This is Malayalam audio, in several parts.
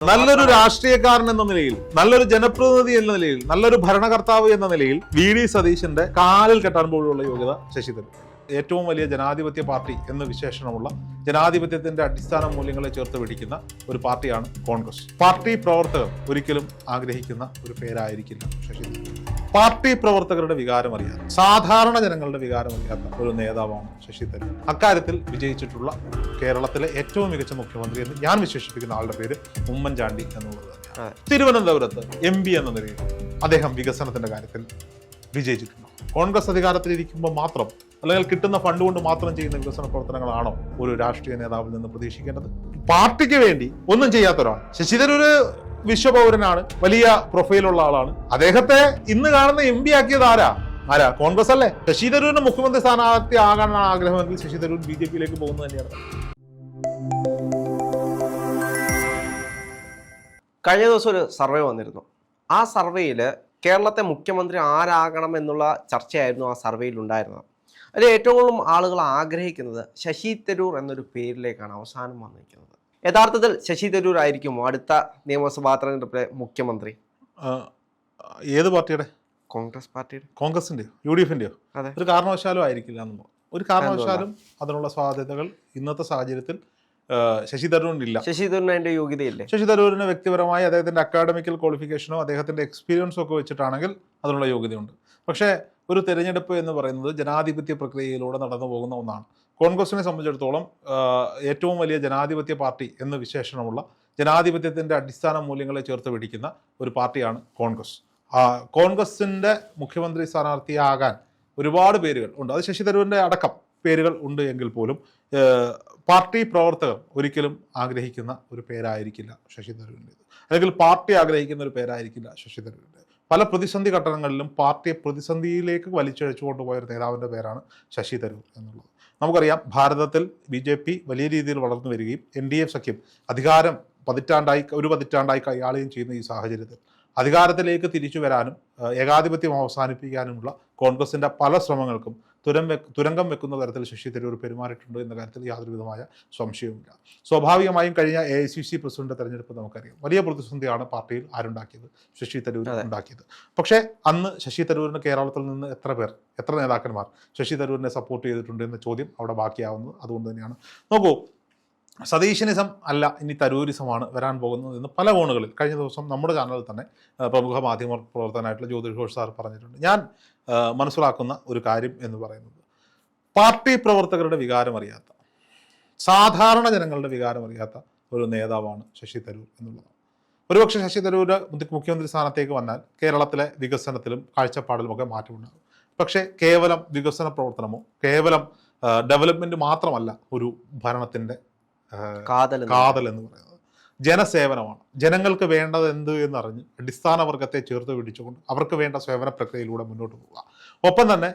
നല്ലൊരു രാഷ്ട്രീയക്കാരൻ എന്ന നിലയിൽ നല്ലൊരു ജനപ്രതിനിധി എന്ന നിലയിൽ നല്ലൊരു ഭരണകർത്താവ് എന്ന നിലയിൽ വി ഡി സതീശന്റെ കാലിൽ കെട്ടാൻ പോലുള്ള യോഗ്യത ശശി ഏറ്റവും വലിയ ജനാധിപത്യ പാർട്ടി എന്ന് വിശേഷണമുള്ള ജനാധിപത്യത്തിന്റെ അടിസ്ഥാന മൂല്യങ്ങളെ ചേർത്ത് പിടിക്കുന്ന ഒരു പാർട്ടിയാണ് കോൺഗ്രസ്. പാർട്ടി പ്രവർത്തകർ ഒരിക്കലും ആഗ്രഹിക്കുന്ന ഒരു പേരായിരിക്കില്ല ശശി തരൂർ. പാർട്ടി പ്രവർത്തകരുടെ വികാരം അറിയാത്ത സാധാരണ ജനങ്ങളുടെ വികാരം അറിയാത്ത ഒരു നേതാവാണ് ശശി തരൂർ. അക്കാര്യത്തിൽ വിജയിച്ചിട്ടുള്ള കേരളത്തിലെ ഏറ്റവും മികച്ച മുഖ്യമന്ത്രി എന്ന് ഞാൻ വിശേഷിപ്പിക്കുന്ന ആളുടെ പേര് ഉമ്മൻചാണ്ടി എന്നുള്ളത് തന്നെയാണ്. തിരുവനന്തപുരത്ത് എം പി എന്ന നിലയിൽ അദ്ദേഹം വികസനത്തിന്റെ കാര്യത്തിൽ വിജയിച്ചിട്ടുണ്ട്. കോൺഗ്രസ് അധികാരത്തിലിരിക്കുമ്പോൾ മാത്രം അല്ലെങ്കിൽ കിട്ടുന്ന ഫണ്ട് കൊണ്ട് മാത്രം ചെയ്യുന്ന വികസന പ്രവർത്തനങ്ങളാണോ ഒരു രാഷ്ട്രീയ നേതാവിൽ നിന്ന് പ്രതീക്ഷിക്കേണ്ടത്? പാർട്ടിക്ക് വേണ്ടി ഒന്നും ചെയ്യാത്ത ഒരാൾ ഒരു വിശ്വപൗരനാണ് വലിയ പ്രൊഫൈലുള്ള ആളാണ്. അദ്ദേഹത്തെ ഇന്ന് കാണുന്ന എം പി ആക്കിയത് ആരാ? ആരാ? കോൺഗ്രസ് അല്ലേ? ശശി തരൂരിന് മുഖ്യമന്ത്രി സ്ഥാനാർത്ഥി ആകാനാണ് ആഗ്രഹമെങ്കിൽ ശശി തരൂർ ബി ജെ പിയിലേക്ക് പോകുന്നത് തന്നെയാണ്. കഴിഞ്ഞ ദിവസം ഒരു സർവേ വന്നിരുന്നു. ആ സർവേയിൽ കേരളത്തെ മുഖ്യമന്ത്രി ആരാകണം എന്നുള്ള ചർച്ചയായിരുന്നു ആ സർവേയിൽ ഉണ്ടായിരുന്നത്. അതിൽ ഏറ്റവും കൂടുതൽ ആളുകൾ ആഗ്രഹിക്കുന്നത് ശശി തരൂർ എന്നൊരു പേരിലേക്കാണ് അവസാനം വന്നിരിക്കുന്നത്. യഥാർത്ഥത്തിൽ ശശി തരൂർ ആയിരിക്കും അടുത്ത നിയമസഭാ തെരഞ്ഞെടുപ്പിലെ മുഖ്യമന്ത്രി. ഏത് പാർട്ടിയുടെ? കോൺഗ്രസ് പാർട്ടിയുടെ. കോൺഗ്രസിന്റെ യു ഡി എഫിന്റെയോ ഒരു കാരണവശാലും ആയിരിക്കില്ല എന്ന് ഒരു കാരണവശാലും അതിനുള്ള സാധ്യതകൾ ഇന്നത്തെ സാഹചര്യത്തിൽ ശശി തരൂരിനില്ല. ശശി തരൂരിന് അതിന്റെ യോഗ്യതയില്ലേ? ശശി തരൂരിന് വ്യക്തിപരമായി അദ്ദേഹത്തിന്റെ അക്കാഡമിക്കൽ ക്വാളിഫിക്കേഷനോ അദ്ദേഹത്തിന്റെ എക്സ്പീരിയൻസോ ഒക്കെ വെച്ചിട്ടാണെങ്കിൽ അതിനുള്ള യോഗ്യതയുണ്ട്. പക്ഷേ ഒരു തെരഞ്ഞെടുപ്പ് എന്ന് പറയുന്നത് ജനാധിപത്യ പ്രക്രിയയിലൂടെ നടന്നു പോകുന്ന ഒന്നാണ്. കോൺഗ്രസിനെ സംബന്ധിച്ചിടത്തോളം ഏറ്റവും വലിയ ജനാധിപത്യ പാർട്ടി എന്ന് വിശേഷണമുള്ള ജനാധിപത്യത്തിന്റെ അടിസ്ഥാന മൂല്യങ്ങളെ ചേർത്ത് പിടിക്കുന്ന ഒരു പാർട്ടിയാണ് കോൺഗ്രസ്. ആ, കോൺഗ്രസിന്റെ മുഖ്യമന്ത്രി സ്ഥാനാർത്ഥിയാകാൻ ഒരുപാട് പേരുകൾ ഉണ്ട്. അത് ശശി തരൂരിന്റെ അടക്കം പേരുകൾ ഉണ്ട് എങ്കിൽ പോലും പാർട്ടി പ്രവർത്തകർ ഒരിക്കലും ആഗ്രഹിക്കുന്ന ഒരു പേരായിരിക്കില്ല ശശി തരൂരിന്റേത് അല്ലെങ്കിൽ പാർട്ടി ആഗ്രഹിക്കുന്ന ഒരു പേരായിരിക്കില്ല ശശി തരൂരിന്റെ പല പ്രതിസന്ധി ഘട്ടങ്ങളിലും പാർട്ടിയെ പ്രതിസന്ധിയിലേക്ക് വലിച്ചഴിച്ചു കൊണ്ടുപോയ ഒരു നേതാവിന്റെ പേരാണ് ശശി തരൂർ എന്നുള്ളത്. നമുക്കറിയാം ഭാരതത്തിൽ ബി ജെ പി വലിയ രീതിയിൽ വളർന്നു വരികയും എൻ ഡി എഫ് സഖ്യം അധികാരം പതിറ്റാണ്ടായി ഒരു പതിറ്റാണ്ടായി കൈയാളുകയും ചെയ്യുന്ന ഈ സാഹചര്യത്തിൽ അധികാരത്തിലേക്ക് തിരിച്ചു വരാനും ഏകാധിപത്യം അവസാനിപ്പിക്കാനുമുള്ള കോൺഗ്രസിന്റെ പല ശ്രമങ്ങൾക്കും തുരം വെ തുരങ്കം വെക്കുന്ന തരത്തിൽ ശശി തരൂർ പെരുമാറിയിട്ടുണ്ട് എന്ന കാര്യത്തിൽ യാതൊരുവിധമായ സംശയവുമില്ല. സ്വാഭാവികമായും കഴിഞ്ഞ A I C C president തെരഞ്ഞെടുപ്പ് നമുക്കറിയാം. വലിയ പ്രതിസന്ധിയാണ് പാർട്ടിയിൽ ആരുണ്ടാക്കിയത്? ശശി തരൂർ. ഉണ്ടാക്കിയത്. പക്ഷേ അന്ന് ശശി തരൂരിന് കേരളത്തിൽ നിന്ന് എത്ര പേർ എത്ര നേതാക്കന്മാർ ശശി തരൂരിനെ സപ്പോർട്ട് ചെയ്തിട്ടുണ്ട് എന്ന ചോദ്യം അവിടെ ബാക്കിയാവുന്നത് അതുകൊണ്ട് തന്നെയാണ്. നോക്കൂ സതീശനിസം അല്ല ഇനി തരൂരിസമാണ് വരാൻ പോകുന്നത് എന്ന് പല കോണുകളിൽ കഴിഞ്ഞ ദിവസം നമ്മുടെ ചാനലിൽ തന്നെ പ്രമുഖ മാധ്യമ പ്രവർത്തകനായിട്ടുള്ള ജ്യോതിഷ് ഘോഷ് സാർ പറഞ്ഞിട്ടുണ്ട്. ഞാൻ മനസ്സിലാക്കുന്ന ഒരു കാര്യം എന്ന് പറയുന്നത് പാർട്ടി പ്രവർത്തകരുടെ വികാരം അറിയാത്ത സാധാരണ ജനങ്ങളുടെ വികാരം അറിയാത്ത ഒരു നേതാവാണ് ശശി തരൂർ എന്നുള്ളതാണ്. ഒരുപക്ഷെ ശശി തരൂർ മുഖ്യമന്ത്രി സ്ഥാനത്തേക്ക് വന്നാൽ കേരളത്തിലെ വികസനത്തിലും കാഴ്ചപ്പാടിലുമൊക്കെ മാറ്റമുണ്ടാകും. പക്ഷേ കേവലം വികസന പ്രവർത്തനമോ കേവലം ഡെവലപ്മെന്റ് മാത്രമല്ല ഒരു ഭരണത്തിന്റെ ആ, കാതൽ കാതൽ എന്ന് പറയുന്നത്. ജനസേവനമാണ്. ജനങ്ങൾക്ക് വേണ്ടത് എന്ത് എന്നറിഞ്ഞ് അടിസ്ഥാന വർഗത്തെ ചേർത്ത് പിടിച്ചുകൊണ്ട് അവർക്ക് വേണ്ട സേവന പ്രക്രിയയിലൂടെ മുന്നോട്ട് പോവുക. ഒപ്പം തന്നെ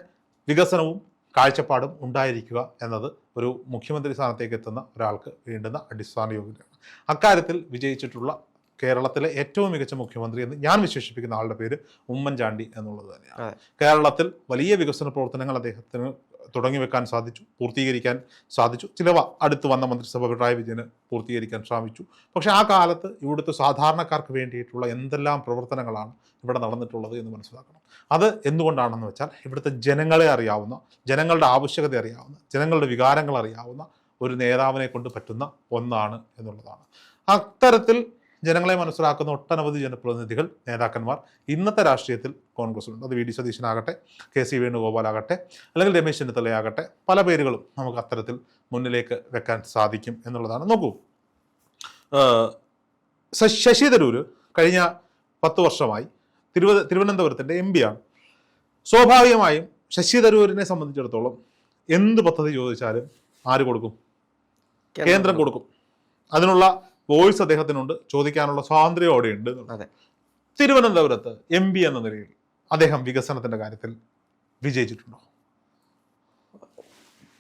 വികസനവും കാഴ്ചപ്പാടും ഉണ്ടായിരിക്കുക എന്നത് ഒരു മുഖ്യമന്ത്രി സ്ഥാനത്തേക്ക് എത്തുന്ന ഒരാൾക്ക് വേണ്ടുന്ന അടിസ്ഥാന യോഗ്യതയാണ്. അക്കാര്യത്തിൽ വിജയിച്ചിട്ടുള്ള കേരളത്തിലെ ഏറ്റവും മികച്ച മുഖ്യമന്ത്രി എന്ന് ഞാൻ വിശേഷിപ്പിക്കുന്ന ആളുടെ പേര് ഉമ്മൻചാണ്ടി എന്നുള്ളത് തന്നെയാണ്. കേരളത്തിൽ വലിയ വികസന പ്രവർത്തനങ്ങൾ അദ്ദേഹത്തിന് തുടങ്ങി വെക്കാൻ സാധിച്ചു പൂർത്തീകരിക്കാൻ സാധിച്ചു. ചിലവ അടുത്ത് വന്ന മന്ത്രിസഭ പിണറായി വിജയന് പൂർത്തീകരിക്കാൻ ശ്രമിച്ചു പക്ഷെ ആ കാലത്ത് ഇവിടുത്തെ സാധാരണക്കാർക്ക് വേണ്ടിയിട്ടുള്ള എന്തെല്ലാം പ്രവർത്തനങ്ങളാണ് ഇവിടെ നടന്നിട്ടുള്ളത് എന്ന് മനസ്സിലാക്കണം. അത് എന്തുകൊണ്ടാണെന്ന് വെച്ചാൽ ഇവിടുത്തെ ജനങ്ങളെ അറിയാവുന്ന ജനങ്ങളുടെ ആവശ്യകത അറിയാവുന്ന ജനങ്ങളുടെ വികാരങ്ങൾ അറിയാവുന്ന ഒരു നേതാവിനെ കൊണ്ട് പറ്റുന്ന ഒന്നാണ് എന്നുള്ളതാണ്. അത്തരത്തിൽ ജനങ്ങളെ മനസ്സിലാക്കുന്ന ഒട്ടനവധി ജനപ്രതിനിധികൾ നേതാക്കന്മാർ ഇന്നത്തെ രാഷ്ട്രീയത്തിൽ കോൺഗ്രസ് ഉണ്ട് അത് വി. ഡി. സതീശനാകട്ടെ കെ. സി. വേണുഗോപാലാകട്ടെ അല്ലെങ്കിൽ രമേശ് ചെന്നിത്തലയാകട്ടെ പല പേരുകളും നമുക്ക് അത്തരത്തിൽ മുന്നിലേക്ക് വെക്കാൻ സാധിക്കും എന്നുള്ളതാണ്. നോക്കൂ ശശി തരൂർ കഴിഞ്ഞ പത്ത് വർഷമായി തിരുവ തിരുവനന്തപുരത്തിന്റെ എം ആണ്. സ്വാഭാവികമായും ശശി തരൂരിനെ സംബന്ധിച്ചിടത്തോളം എന്ത് പദ്ധതി ചോദിച്ചാലും ആര് കൊടുക്കും? കേന്ദ്രം കൊടുക്കും. അതിനുള്ള വോയിസ് അദ്ദേഹത്തിനുണ്ട് ചോദിക്കാനുള്ള സ്വാതന്ത്ര്യം അവിടെയുണ്ട്. ഉണ്ട് അതെ. തിരുവനന്തപുരത്ത് എം പി എന്ന നിലയിൽ അദ്ദേഹം വികസനത്തിന്റെ കാര്യത്തിൽ വിജയിച്ചിട്ടുണ്ടോ?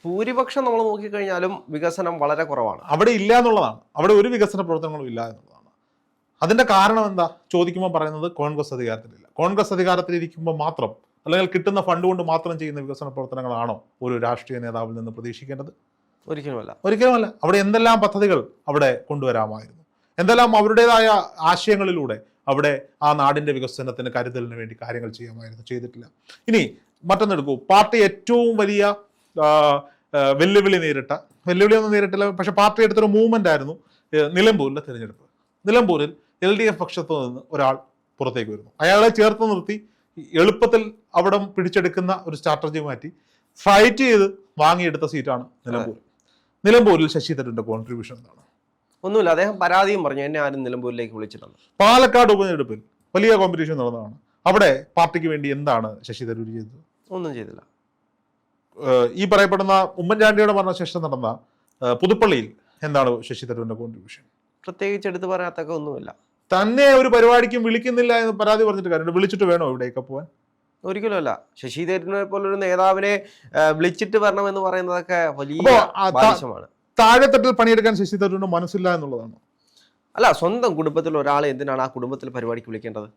ഭൂരിപക്ഷം നമ്മൾ നോക്കിക്കഴിഞ്ഞാലും വികസനം വളരെ കുറവാണ്. അവിടെ ഇല്ല എന്നുള്ളതാണ്. അവിടെ ഒരു വികസന പ്രവർത്തനങ്ങളും ഇല്ല എന്നുള്ളതാണ്. അതിന്റെ കാരണം എന്താ? ചോദിക്കുമ്പോൾ പറയുന്നത് കോൺഗ്രസ് അധികാരത്തിലില്ല. കോൺഗ്രസ് അധികാരത്തിലിരിക്കുമ്പോൾ മാത്രം അല്ലെങ്കിൽ കിട്ടുന്ന ഫണ്ട് കൊണ്ട് മാത്രം ചെയ്യുന്ന വികസന പ്രവർത്തനങ്ങളാണോ ഒരു രാഷ്ട്രീയ നേതാവിൽ നിന്ന് പ്രതീക്ഷിക്കേണ്ടത്? ഒരിക്കലുമല്ല. ഒരിക്കലുമല്ല. അവിടെ എന്തെല്ലാം പദ്ധതികൾ അവിടെ കൊണ്ടുവരാമായിരുന്നു? എന്തെല്ലാം അവരുടേതായ ആശയങ്ങളിലൂടെ അവിടെ ആ നാടിന്റെ വികസനത്തിന് കരുതലിന് വേണ്ടി കാര്യങ്ങൾ ചെയ്യാമായിരുന്നു ചെയ്തിട്ടില്ല. ഇനി മറ്റൊന്നെടുക്കൂ പാർട്ടി ഏറ്റവും വലിയ വെല്ലുവിളി നേരിട്ട വെല്ലുവിളി ഒന്നും നേരിട്ടില്ല പക്ഷെ പാർട്ടി എടുത്തൊരു മൂവ്മെന്റ് ആയിരുന്നു നിലമ്പൂരിലെ തിരഞ്ഞെടുപ്പ്. നിലമ്പൂരിൽ എൽ ഡി എഫ് പക്ഷത്തു നിന്ന് ഒരാൾ പുറത്തേക്ക് വരുന്നു. അയാളെ ചേർത്ത് നിർത്തി എളുപ്പത്തിൽ അവിടം പിടിച്ചെടുക്കുന്ന ഒരു സ്ട്രാറ്റജി മാറ്റി ഫൈറ്റ് ചെയ്ത് വാങ്ങിയെടുത്ത സീറ്റാണ് നിലമ്പൂർ. നിലമ്പൂരിൽ ശശി തരൂരിന്റെ കോൺട്രിബ്യൂഷൻ എന്താണ്? ഒന്നുമില്ല അദ്ദേഹം പരാതിയും പറഞ്ഞു എന്നെ ആരും നിലമ്പൂരിലേക്ക് വിളിച്ചിട്ടുണ്ട് പാലക്കാട് ഉപതെരഞ്ഞെടുപ്പിൽ വലിയ കോമ്പറ്റീഷൻ നടന്നതാണ്. അവിടെ പാർട്ടിക്ക് വേണ്ടി എന്താണ് ശശി തരൂർ ചെയ്തത്? ഒന്നും ചെയ്തില്ല. ഈ പറയപ്പെടുന്ന ഉമ്മൻചാണ്ടിയുടെ മരണശേഷം നടന്ന പുതുപ്പള്ളിയിൽ എന്താണ് ശശി തരൂരിന്റെ കോൺട്രിബ്യൂഷൻ പ്രത്യേകിച്ച് എടുത്തു പറയാത്തൊക്കെ ഒന്നുമില്ല. തന്നെ ഒരു പരിപാടിക്കും വിളിക്കുന്നില്ല എന്ന് പരാതി പറഞ്ഞിട്ട് കാര്യമുണ്ട് വിളിച്ചിട്ട് വേണോ ഇവിടേക്ക് പോവാൻ? ഒരിക്കലും അല്ല. ശശി തരൂരിനെ പോലൊരു നേതാവിനെ വിളിച്ചിട്ട് വരണം എന്ന് പറയുന്നതൊക്കെ വലിയ ആവശ്യമാണ് താഴെത്തട്ടിൽ പണിയെടുക്കാൻ ശശി തരൂരിന് മനസ്സില്ല എന്നുള്ളതാണ്. അല്ല സ്വന്തം കുടുംബത്തിൽ ഒരാളെ എന്തിനാണ് ആ കുടുംബത്തിൽ പരിപാടിക്ക് വിളിക്കേണ്ടത്?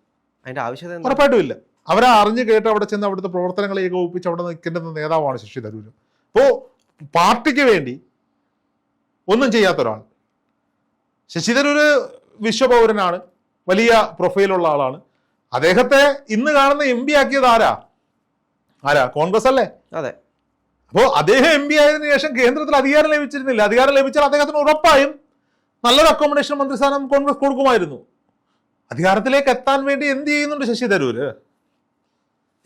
അതിന്റെ ആവശ്യത ഉറപ്പായിട്ടും ഇല്ല അവരെ അറിഞ്ഞു കേട്ട് അവിടെ ചെന്ന് അവിടുത്തെ പ്രവർത്തനങ്ങളെ ഏകോപിപ്പിച്ച് അവിടെ നിൽക്കേണ്ടുന്ന നേതാവാണ് ശശി തരൂർ അപ്പോ പാർട്ടിക്ക് വേണ്ടി ഒന്നും ചെയ്യാത്ത ഒരാൾ. ശശി തരൂർ വിശ്വപൗരനാണ് വലിയ പ്രൊഫൈലുള്ള ആളാണ്. അദ്ദേഹത്തെ ഇന്ന് കാണുന്ന എം പി ആക്കിയത് ആരാ? ആരാ? കോൺഗ്രസ് അല്ലേ? അതെ. അപ്പോ അദ്ദേഹം എം പി ആയതിനു ശേഷം കേന്ദ്രത്തിൽ അധികാരം ലഭിച്ചിരുന്നില്ല. അധികാരം ലഭിച്ചാൽ അദ്ദേഹത്തിന് ഉറപ്പായും നല്ലൊരു അക്കോമഡേഷൻ മന്ത്രിസ്ഥാനം കോൺഗ്രസ് കൊടുക്കുമായിരുന്നു. അധികാരത്തിലേക്ക് എത്താൻ വേണ്ടി എന്ത് ചെയ്യുന്നുണ്ട് ശശി തരൂര്?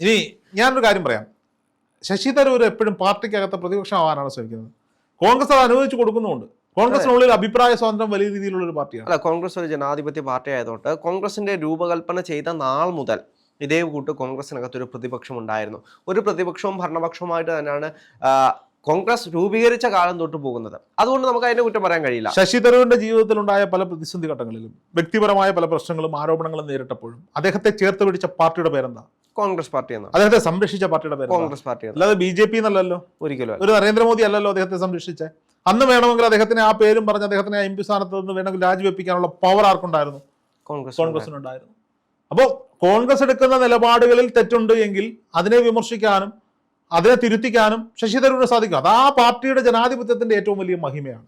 ഇനി ഞാനൊരു കാര്യം പറയാം. ശശി തരൂർ എപ്പോഴും പാർട്ടിക്കകത്ത് പ്രതിപക്ഷമാവാനാണ് ശ്രമിക്കുന്നത്. കോൺഗ്രസ് അത് അനുവദിച്ചു കൊടുക്കുന്നുമുണ്ട്. കോൺഗ്രസിനുള്ളിൽ അഭിപ്രായ സ്വാതന്ത്ര്യം വലിയ രീതിയിലുള്ള ഒരു പാർട്ടിയാണ്. അല്ല കോൺഗ്രസ് ഒരു ജനാധിപത്യ പാർട്ടി ആയതുകൊണ്ട് കോൺഗ്രസിന്റെ രൂപകൽപ്പന ചെയ്ത നാൾ മുതൽ ഇതേ കൂട്ട് കോൺഗ്രസിനകത്ത് ഒരു പ്രതിപക്ഷം ഉണ്ടായിരുന്നു. ഒരു പ്രതിപക്ഷവും ഭരണപക്ഷവുമായിട്ട് തന്നെയാണ് കോൺഗ്രസ് രൂപീകരിച്ച കാലം തൊട്ട് പോകുന്നത്. അതുകൊണ്ട് നമുക്ക് അതിനെ കുറ്റം പറയാൻ കഴിയില്ല. ശശി തരൂരിന്റെ ജീവിതത്തിലുണ്ടായ പല പ്രതിസന്ധി ഘട്ടങ്ങളിലും വ്യക്തിപരമായ പല പ്രശ്നങ്ങളും ആരോപണങ്ങളും നേരിട്ടപ്പോഴും അദ്ദേഹത്തെ ചേർത്ത് പിടിച്ച പാർട്ടിയുടെ പേരെന്താ? കോൺഗ്രസ് പാർട്ടി എന്നാണ്. അദ്ദേഹത്തെ സംരക്ഷിച്ച പാർട്ടിയുടെ പേര് കോൺഗ്രസ് പാർട്ടി അല്ലാതെ ബി ജെ പി എന്നല്ലല്ലോ. ഒരിക്കലും. ഒരു നരേന്ദ്രമോദി അല്ലല്ലോ അദ്ദേഹത്തെ സംരക്ഷിച്ച. അന്ന് വേണമെങ്കിൽ അദ്ദേഹത്തിന് ആ പേരും പറഞ്ഞ് അദ്ദേഹത്തിന് എം പി സ്ഥാനത്ത് നിന്ന് വേണമെങ്കിൽ രാജിവെപ്പിക്കാനുള്ള പവർ ആർക്കുണ്ടായിരുന്നു? കോൺഗ്രസ് കോൺഗ്രസിനുണ്ടായിരുന്നു. അപ്പോൾ കോൺഗ്രസ് എടുക്കുന്ന നിലപാടുകളിൽ തെറ്റുണ്ട് എങ്കിൽ അതിനെ വിമർശിക്കാനും അതിനെ തിരുത്തിക്കാനും ശശി തരൂരിന് സാധിക്കും. അത് ആ പാർട്ടിയുടെ ജനാധിപത്യത്തിന്റെ ഏറ്റവും വലിയ മഹിമയാണ്.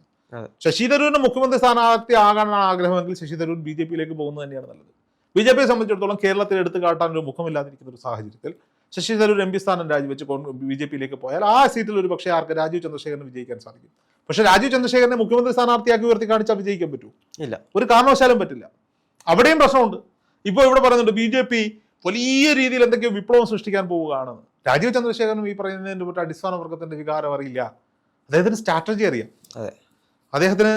ശശി തരൂരിന് മുഖ്യമന്ത്രി സ്ഥാനാർത്ഥി ആകാനാണ് ആഗ്രഹമെങ്കിൽ ശശി തരൂർ ബി ജെ പിയിലേക്ക് പോകുന്നത് തന്നെയാണ് നല്ലത്. ബി ജെ പിയെ സംബന്ധിച്ചിടത്തോളം കേരളത്തിൽ എടുത്തു കാട്ടാൻ ഒരു മുഖമില്ലാതിരിക്കുന്ന ഒരു സാഹചര്യത്തിൽ ശശി തരൂർ എം പി സ്ഥാനം രാജിവെച്ച് ബി ജെ പിയിലേക്ക് പോയാൽ ആ സീറ്റിൽ ഒരു പക്ഷേ ആർക്ക് രാജീവ് ചന്ദ്രശേഖരന് വിജയിക്കാൻ സാധിക്കും. പക്ഷെ രാജീവ് ചന്ദ്രശേഖരനെ മുഖ്യമന്ത്രി സ്ഥാനാർത്ഥിയാക്കി ഉയർത്തി കാണിച്ചാൽ വിജയിക്കാൻ പറ്റൂ. ഇല്ല. ഒരു കാരണവശാലും പറ്റില്ല. അവിടെയും പ്രശ്നമുണ്ട്. ഇപ്പോൾ ഇവിടെ പറയുന്നുണ്ട് ബി ജെ പി വലിയ രീതിയിൽ എന്തൊക്കെയോ വിപ്ലവം സൃഷ്ടിക്കാൻ പോവുകയാണ്. രാജീവ് ചന്ദ്രശേഖരനും ഈ പറയുന്നതിന്റെ ഒരു അടിസ്ഥാന വർഗത്തിന്റെ വികാരം അറിയില്ല. അദ്ദേഹത്തിന് സ്ട്രാറ്റജി അറിയാം. അതെ. അദ്ദേഹത്തിന്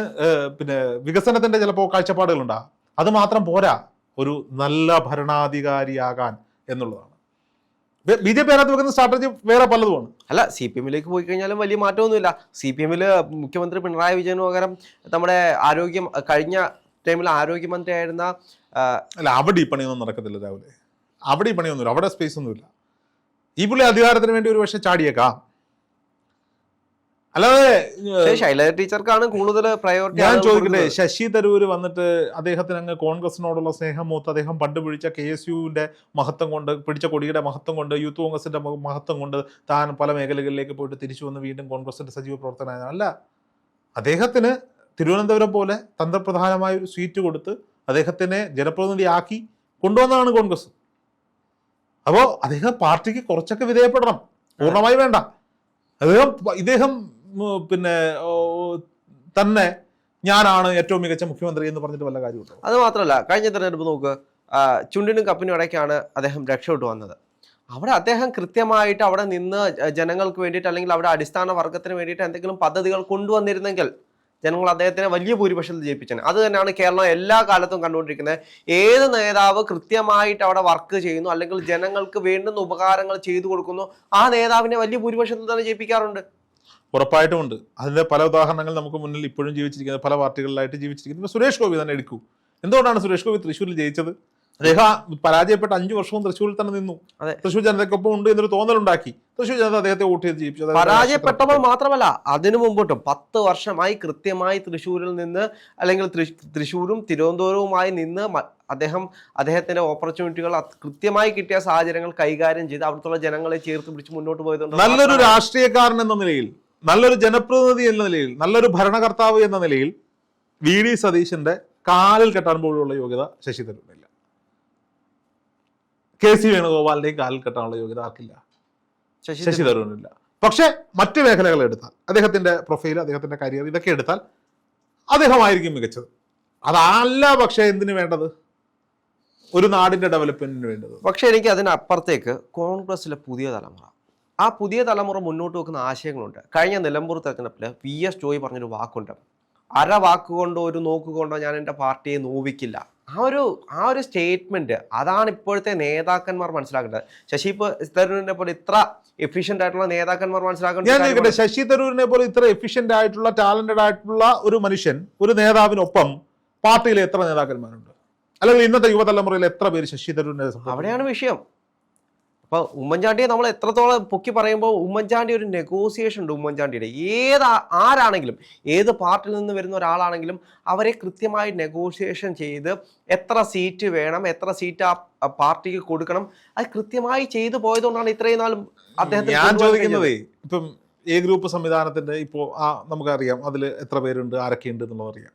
പിന്നെ വികസനത്തിന്റെ ചിലപ്പോൾ കാഴ്ചപ്പാടുകളുണ്ടാകും അത് മാത്രം പോരാ. ഒരു നല്ല ഭരണാധികാരിയാകാൻ എന്നുള്ളതാണ്. ബി ജെ പി അതിനകത്ത് വെക്കുന്ന സ്ട്രാറ്റജി വേറെ പലതുമാണ്. അല്ല സി പി എമ്മിലേക്ക് പോയി കഴിഞ്ഞാലും വലിയ മാറ്റമൊന്നുമില്ല. സി പി എമ്മിൽ മുഖ്യമന്ത്രി പിണറായി വിജയന് പകരം നമ്മുടെ ആരോഗ്യം കഴിഞ്ഞ ടൈമിൽ ആരോഗ്യമന്ത്രി ആയിരുന്ന അല്ല അവിടെ ഈ പണിയൊന്നും നടക്കത്തില്ല രാവിലെ. അവിടെ ഈ പണിയൊന്നുമില്ല. അവിടെ സ്പേസ് ഒന്നുമില്ല. ഈ പുള്ളി അധികാരത്തിന് വേണ്ടി ഒരു പക്ഷേ ചാടിയേക്കാം. അല്ലാതെ ഏഹ്, ശൈലജ ടീച്ചർക്കാണ് കൂടുതൽ പ്രയോറിറ്റി ഞാൻ ചോദിക്കട്ടെ ശശി തരൂര് വന്നിട്ട് അദ്ദേഹത്തിന് അങ്ങ് കോൺഗ്രസിനോടുള്ള സ്നേഹം മൂത്ത് അദ്ദേഹം പണ്ട് പിടിച്ച കെ എസ് യുവിന്റെ മഹത്വം കൊണ്ട് പിടിച്ച കൊടിയുടെ മഹത്വം കൊണ്ട് യൂത്ത് കോൺഗ്രസിന്റെ മഹ- മഹത്വം കൊണ്ട് താൻ പല മേഖലകളിലേക്ക് പോയിട്ട് തിരിച്ചു വന്ന് വീണ്ടും കോൺഗ്രസിന്റെ സജീവ പ്രവർത്തനമായ അല്ല അദ്ദേഹത്തിന് തിരുവനന്തപുരം പോലെ തന്ത്രപ്രധാനമായ ഒരു സീറ്റ് കൊടുത്ത് അദ്ദേഹത്തിനെ ജനപ്രതിനിധിയാക്കി കൊണ്ടുവന്നതാണ് കോൺഗ്രസ്. അപ്പോൾ അദ്ദേഹം പാർട്ടിക്ക് കുറച്ചൊക്കെ വിധേയപ്പെടണം. പൂർണമായി വേണ്ട. അദ്ദേഹം ഇദ്ദേഹം പിന്നെ തന്നെ ഞാനാണ് ഏറ്റവും മികച്ച മുഖ്യമന്ത്രി എന്ന് പറഞ്ഞിട്ട് വല്ല കാര്യമുണ്ടോ? അത് മാത്രമല്ല കഴിഞ്ഞ തെരഞ്ഞെടുപ്പ് നോക്ക് ചുണ്ടിനും കപ്പിനും ഇടയ്ക്കാണ് അദ്ദേഹം രക്ഷപ്പെട്ടു വന്നത്. അവിടെ അദ്ദേഹം കൃത്യമായിട്ട് അവിടെ നിന്ന് ജനങ്ങൾക്ക് വേണ്ടിയിട്ട് അല്ലെങ്കിൽ അവിടെ അടിസ്ഥാന വർഗത്തിന് വേണ്ടിയിട്ട് എന്തെങ്കിലും പദ്ധതികൾ കൊണ്ടുവന്നിരുന്നെങ്കിൽ ജനങ്ങൾ അദ്ദേഹത്തിനെ വലിയ ഭൂരിപക്ഷത്തിൽ ജയിപ്പിച്ചത് അത് തന്നെയാണ് കേരളം എല്ലാ കാലത്തും കണ്ടുകൊണ്ടിരിക്കുന്നത്. ഏത് നേതാവ് കൃത്യമായിട്ട് അവിടെ വർക്ക് ചെയ്യുന്നു അല്ലെങ്കിൽ ജനങ്ങൾക്ക് വേണ്ടുന്ന ഉപകാരങ്ങൾ ചെയ്തു കൊടുക്കുന്നു ആ നേതാവിനെ വലിയ ഭൂരിപക്ഷത്തിൽ തന്നെ ജയിപ്പിക്കാറുണ്ട്. ഉറപ്പായിട്ടും അതിന്റെ അതിന്റെ പല ഉദാഹരണങ്ങൾ നമുക്ക് മുന്നിൽ ഇപ്പോഴും ജീവിച്ചിരിക്കുന്നത് പല പാർട്ടികളിലായിട്ട് ജീവിച്ചിരിക്കുന്നത്. ഇപ്പോൾ സുരേഷ് ഗോപി തന്നെ എടുക്കൂ. എന്തുകൊണ്ടാണ് സുരേഷ് ഗോപി തൃശ്ശൂരിൽ ജയിച്ചത്? അദ്ദേഹം പരാജയപ്പെട്ട അഞ്ചു വർഷവും തൃശ്ശൂരിൽ തന്നെ നിന്നു. തൃശ്ശൂർ ജനതയ്ക്കൊപ്പം ഉണ്ട് എന്നൊരു തോന്നലുണ്ടാക്കി. തൃശ്ശൂർ ജനത അദ്ദേഹത്തെ വോട്ട് ചെയ്ത് ജയിപ്പിച്ചു. അതായത് പരാജയപ്പെട്ടപ്പോൾ മാത്രമല്ല അതിനു മുമ്പോട്ടും പത്ത് വർഷമായി കൃത്യമായി തൃശ്ശൂരിൽ നിന്ന് അല്ലെങ്കിൽ തൃശ്ശൂരും തിരുവനന്തപുരവുമായി നിന്ന് അദ്ദേഹം അദ്ദേഹത്തിന്റെ ഓപ്പർച്യൂണിറ്റികൾ കൃത്യമായി കിട്ടിയ സാഹചര്യങ്ങൾ കൈകാര്യം ചെയ്ത് അവിടുത്തെ ജനങ്ങളെ ചേർത്ത് പിടിച്ച് മുന്നോട്ട് പോയതുകൊണ്ട് നല്ലൊരു രാഷ്ട്രീയക്കാരൻ എന്ന നിലയിൽ നല്ലൊരു ജനപ്രതിനിധി എന്ന നിലയിൽ നല്ലൊരു ഭരണകർത്താവ് എന്ന നിലയിൽ വി ഡി സതീശന്റെ കാലിൽ കെട്ടാൻ പോലുള്ള യോഗ്യത ശശി തരൂരിനില്ല. കെ സി വേണുഗോപാലിന്റെയും കാലിൽ കെട്ടാനുള്ള യോഗ്യത ആർക്കില്ല? ശശി തരൂരിനില്ല. പക്ഷേ മറ്റ് മേഖലകൾ എടുത്താൽ അദ്ദേഹത്തിന്റെ പ്രൊഫൈൽ അദ്ദേഹത്തിന്റെ കരിയർ ഇതൊക്കെ എടുത്താൽ അദ്ദേഹമായിരിക്കും മികച്ചത്. അതല്ല പക്ഷെ എന്തിനു വേണ്ടത്? ഒരു നാടിന്റെ ഡെവലപ്മെന്റിന് വേണ്ടത്. പക്ഷെ എനിക്ക് അതിനപ്പുറത്തേക്ക് കോൺഗ്രസിലെ പുതിയ തലമുറ ആ പുതിയ തലമുറ മുന്നോട്ട് വെക്കുന്ന ആശയങ്ങളുണ്ട്. കഴിഞ്ഞ നിലമ്പൂർ തെരഞ്ഞെടുപ്പിൽ വി എസ് ജോയി പറഞ്ഞൊരു വാക്കുണ്ട്. അര വാക്കുകൊണ്ടോ ഒരു നോക്കുകൊണ്ടോ ഞാൻ എന്റെ പാർട്ടിയെ നോവിക്കില്ല. ആ ഒരു ആ ഒരു സ്റ്റേറ്റ്മെന്റ് അതാണ് ഇപ്പോഴത്തെ നേതാക്കന്മാർ മനസ്സിലാക്കേണ്ടത്. ശശി തരൂരിനെ പോലെ ഇത്ര എഫിഷ്യന്റ് ആയിട്ടുള്ള നേതാക്കന്മാർ മനസ്സിലാക്കേണ്ടത് ശശി തരൂരിനെ പോലെ ഇത്ര എഫിഷ്യന്റ് ആയിട്ടുള്ള ടാലന്റഡ് ആയിട്ടുള്ള ഒരു മനുഷ്യൻ ഒരു നേതാവിനൊപ്പം പാർട്ടിയിലെ എത്ര നേതാക്കന്മാരുണ്ട്? അല്ലെങ്കിൽ ഇന്നത്തെ യുവതലമുറയിൽ എത്ര പേര് ശശി തരൂരിനെ അവിടെയാണ് വിഷയം. അപ്പൊ ഉമ്മൻചാണ്ടിയെ നമ്മൾ എത്രത്തോളം പൊക്കി പറയുമ്പോൾ ഉമ്മൻചാണ്ടി ഒരു നെഗോസിയേഷൻ ഉണ്ട് ഉമ്മൻചാണ്ടിയുടെ. ഏത് ആരാണെങ്കിലും ഏത് പാർട്ടിയിൽ നിന്ന് വരുന്ന ഒരാളാണെങ്കിലും അവരെ കൃത്യമായി നെഗോഷിയേഷൻ ചെയ്ത് എത്ര സീറ്റ് വേണം എത്ര സീറ്റ് ആ പാർട്ടിക്ക് കൊടുക്കണം അത് കൃത്യമായി ചെയ്തു പോയതുകൊണ്ടാണ് ഇത്രയും നാളും അദ്ദേഹത്തിന് ഞാൻ ചോദിക്കുന്നത് ചോദിക്കുന്നതേ ഇപ്പം എ ഗ്രൂപ്പ് സംവിധാനത്തിന്റെ ഇപ്പോൾ ആ നമുക്കറിയാം അതിൽ എത്ര പേരുണ്ട് ആരൊക്കെയുണ്ട് എന്നുള്ളത് അറിയാം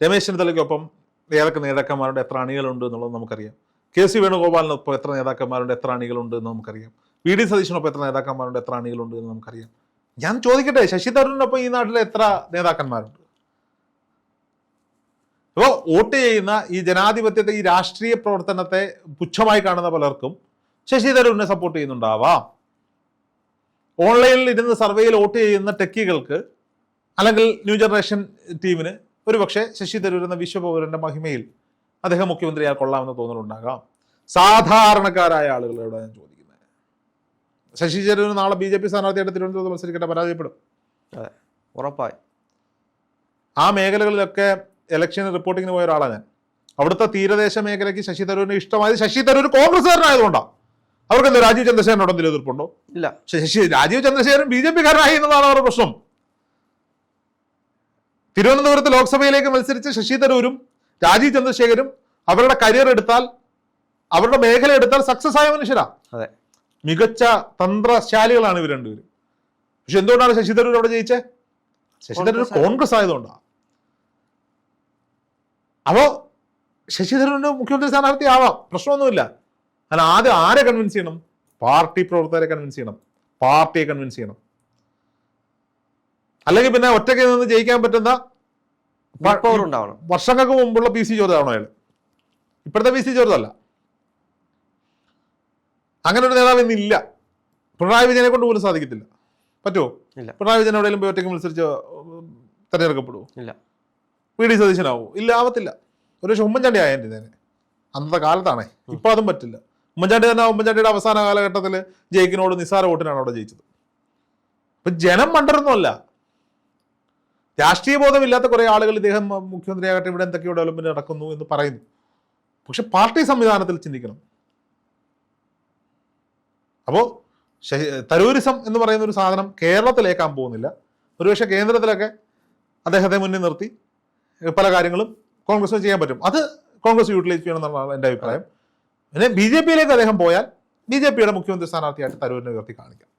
രമേശ് ചെന്നിത്തലയ്ക്കൊപ്പം ഏതൊക്കെ നേതാക്കന്മാരുടെ എത്ര അണികളുണ്ട് എന്നുള്ളത് നമുക്കറിയാം. കെ സി വേണുഗോപാലിനൊപ്പം എത്ര നേതാക്കന്മാരുണ്ട് എത്ര അണികളുണ്ട് എന്ന് നമുക്കറിയാം. വി ഡി സതീശനൊപ്പം എത്ര നേതാക്കന്മാരുണ്ട് എത്ര അണികളുണ്ട് എന്ന് നമുക്കറിയാം. ഞാൻ ചോദിക്കട്ടെ ശശി തരൂരിനൊപ്പം ഈ നാട്ടിൽ എത്ര നേതാക്കന്മാരുണ്ട്? അപ്പോൾ വോട്ട് ചെയ്യുന്ന ഈ ജനാധിപത്യത്തെ ഈ രാഷ്ട്രീയ പ്രവർത്തനത്തെ പുച്ഛമായി കാണുന്ന പലർക്കും ശശി തരൂരിനെ സപ്പോർട്ട് ചെയ്യുന്നുണ്ടാവാം. ഓൺലൈനിൽ ഇരുന്ന് സർവേയിൽ വോട്ട് ചെയ്യുന്ന ടെക്കികൾക്ക് അല്ലെങ്കിൽ ന്യൂ ജനറേഷൻ ടീമിന് ഒരുപക്ഷെ ശശി തരൂർ എന്ന വിശ്വപൗരന്റെ മഹിമയിൽ അദ്ദേഹം മുഖ്യമന്ത്രിയാൽ കൊള്ളാമെന്ന് തോന്നലുണ്ടാകാം. സാധാരണക്കാരായ ആളുകളോട് ഞാൻ ചോദിക്കുന്നത് ശശി തരൂർ നാളെ ബി ജെ പി സ്ഥാനാർത്ഥിയായിട്ട് തിരുവനന്തപുരത്ത് മത്സരിക്കട്ടെ പരാജയപ്പെടും. ഉറപ്പായി. ആ മേഖലകളിലൊക്കെ ഇലക്ഷൻ റിപ്പോർട്ടിങ്ങിന് പോയ ഒരാളാണ് ഞാൻ. അവിടുത്തെ തീരദേശ മേഖലയ്ക്ക് ശശി തരൂരിന് ഇഷ്ടമായത് ശശി തരൂർ കോൺഗ്രസ്സുകാരനായതുകൊണ്ടാണ് അവർക്ക് എന്താ രാജീവ് ചന്ദ്രശേഖരനോട് എന്തെങ്കിലും എതിർപ്പുണ്ടോ ഇല്ല. Shashi Rajeev Chandrasekharan B J P കാരനായി എന്നതാണ് അവരുടെ പ്രശ്നം. തിരുവനന്തപുരത്ത് ലോക്സഭയിലേക്ക് മത്സരിച്ച് ശശി തരൂരും രാജീവ് ചന്ദ്രശേഖരും അവരുടെ കരിയർ എടുത്താൽ അവരുടെ മേഖല എടുത്താൽ സക്സസ് ആയ മനുഷ്യരാ. അതെ. മികച്ച തന്ത്രശാലികളാണ് ഇവർ രണ്ടുപേരും. പക്ഷെ എന്തുകൊണ്ടാണ് ശശി തരൂർ അവിടെ ജയിച്ചേ? ശശി തരൂർ കോൺഗ്രസ് ആയതുകൊണ്ടാ. ആയതുകൊണ്ടാണ് അപ്പോ ശശി തരൂരിന് മുഖ്യമന്ത്രി സ്ഥാനാർത്ഥി ആവാം. പ്രശ്നമൊന്നുമില്ല. അല്ല ആദ്യം ആരെ കൺവിൻസ് ചെയ്യണം? പാർട്ടി പ്രവർത്തകരെ കൺവിൻസ് ചെയ്യണം. പാർട്ടിയെ കൺവിൻസ് ചെയ്യണം. അല്ലെങ്കിൽ പിന്നെ ഒറ്റയ്ക്ക് നിന്ന് ജയിക്കാൻ പറ്റുന്ന വർഷങ്ങൾക്ക് മുമ്പുള്ള പി സി ജോർജ് ആണോ അയാൾ ഇപ്പോഴത്തെ പി സി ജോർജ് അല്ല അങ്ങനെ ഒരു നേതാവ് ഇന്നില്ല പിണറായി വിജയനെ കൊണ്ട് പോലും സാധിക്കത്തില്ല. പറ്റുമോ? ഇല്ല. പിണറായി വിജയൻ എവിടെയെങ്കിലും പോയി ഒറ്റയ്ക്ക് മത്സരിച്ച് തെരഞ്ഞെടുക്കപ്പെടുമോ ഇല്ല. വി ഡി സതീശനാവോ? ഇല്ല ആവത്തില്ല. ഒരു പക്ഷെ ഉമ്മൻചാണ്ടി ആയതിന്റെ തന്നെ അന്നത്തെ കാലത്താണേ. ഇപ്പൊ അതും പറ്റില്ല. ഉമ്മൻചാണ്ടി തന്നെ ഉമ്മൻചാണ്ടിയുടെ അവസാന കാലഘട്ടത്തിൽ ജയിക്കിനോട് നിസ്സാര വോട്ടിനാണ് അവിടെ ജയിച്ചത്. അപ്പൊ ജനം മണ്ടരൊന്നുമല്ല രാഷ്ട്രീയ ബോധമില്ലാത്ത കുറേ ആളുകൾ ഇദ്ദേഹം മുഖ്യമന്ത്രിയാകട്ടെ ഇവിടെ എന്തൊക്കെയോ ഡെവലപ്മെന്റ് നടക്കുന്നു എന്ന് പറയുന്നു. പക്ഷെ പാർട്ടി സംവിധാനത്തിൽ ചിന്തിക്കണം. അപ്പോൾ തരൂരിസം എന്ന് പറയുന്ന ഒരു സാധനം കേരളത്തിലേക്കാൻ പോകുന്നില്ല. ഒരുപക്ഷെ കേന്ദ്രത്തിലൊക്കെ അദ്ദേഹത്തെ മുന്നിൽ നിർത്തി. പല കാര്യങ്ങളും കോൺഗ്രസ് ചെയ്യാൻ പറ്റും. അത് കോൺഗ്രസ് യൂട്ടിലൈസ് ചെയ്യണം എന്റെ അഭിപ്രായം. പിന്നെ ബി ജെ പിയിലേക്ക് അദ്ദേഹം പോയാൽ ബി ജെ പിയുടെ മുഖ്യമന്ത്രി സ്ഥാനാർത്ഥിയായിട്ട് തരൂരിനെ ഉയർത്തി കാണിക്കാം.